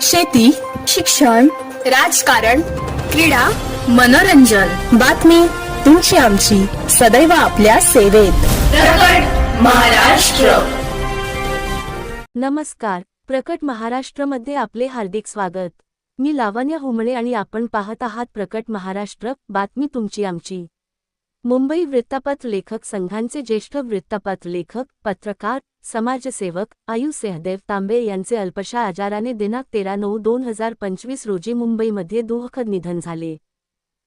शेती शिक्षण राजकारण क्रीडा मनोरंजन. बातमी तुमची आमची. सदैव आपल्या सेवेत. महाराष्ट्र. नमस्कार. प्रकट महाराष्ट्रमध्ये आपले हार्दिक स्वागत. मी लावण्या हुमणे आणि आपण पाहत आहात प्रकट महाराष्ट्र. बातमी तुमची आमची. मुंबई वृत्तपत्र लेखक संघांचे ज्येष्ठ वृत्तपत्र लेखक पत्रकार समाजसेवक आयु सेहदेव तांबे यांचे अल्पशा आजाराने दिनांक तेरा नऊ दोन हजार पंचवीस रोजी मुंबईमध्ये दुःखद निधन झाले.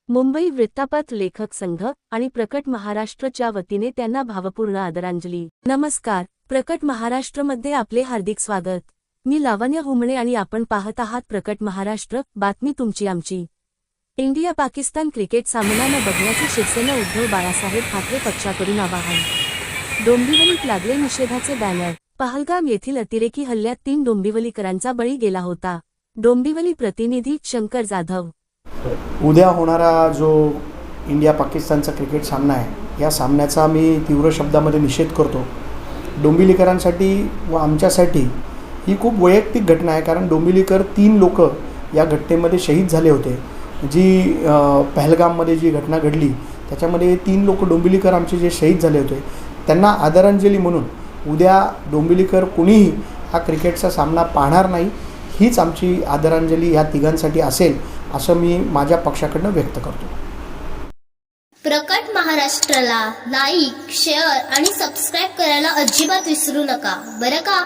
मुंबई वृत्तपत्र लेखक संघ आणि प्रकट महाराष्ट्रच्या वतीने त्यांना भावपूर्ण आदरांजली. नमस्कार प्रकट महाराष्ट्रमध्ये आपले हार्दिक स्वागत. मी लावण्य हुमणे आणि आपण पाहत आहात प्रकट महाराष्ट्र बातमी तुमची आमची. इंडिया पाकिस्तान क्रिकेट सामना न बघण्याचे शिवसेना उद्धव बाळासाहेब ठाकरे पक्षाकडून आवाहन. डोंबिवलीत लागले निषेधाचे बॅनर. पहलगाम येथील अतिरेकी हल्ल्यात तीन डोंबिवलीकरांचा बळी गेला होता. डोंबिवली प्रतिनिधी शंकर जाधव. उद्या होणारा जो इंडिया पाकिस्तानचा क्रिकेट सामना आहे या सामन्याचा मी तीव्र शब्दामध्ये निषेध करतो. डोंबिवलीकरांसाठी व आमच्यासाठी ही खूप वैयक्तिक घटना आहे कारण डोंबिवलीकर तीन लोक या घटनेमध्ये शहीद झाले होते. जी पहलगाममध्ये जी घटना घडली त्याच्यामध्ये तीन लोक डोंबिवलीकर आमचे जे शहीद झाले होते त्यांना आदरांजली म्हणून उद्या डोंबिवलीकर कुणीही हा क्रिकेटचा सामना पाहणार नाही हीच आमची आदरांजली ह्या तिघांसाठी असेल असं मी माझ्या पक्षाकडनं व्यक्त करतो. प्रकट महाराष्ट्राला लाईक शेअर आणि सबस्क्राईब करायला अजिबात विसरू नका. बरं का?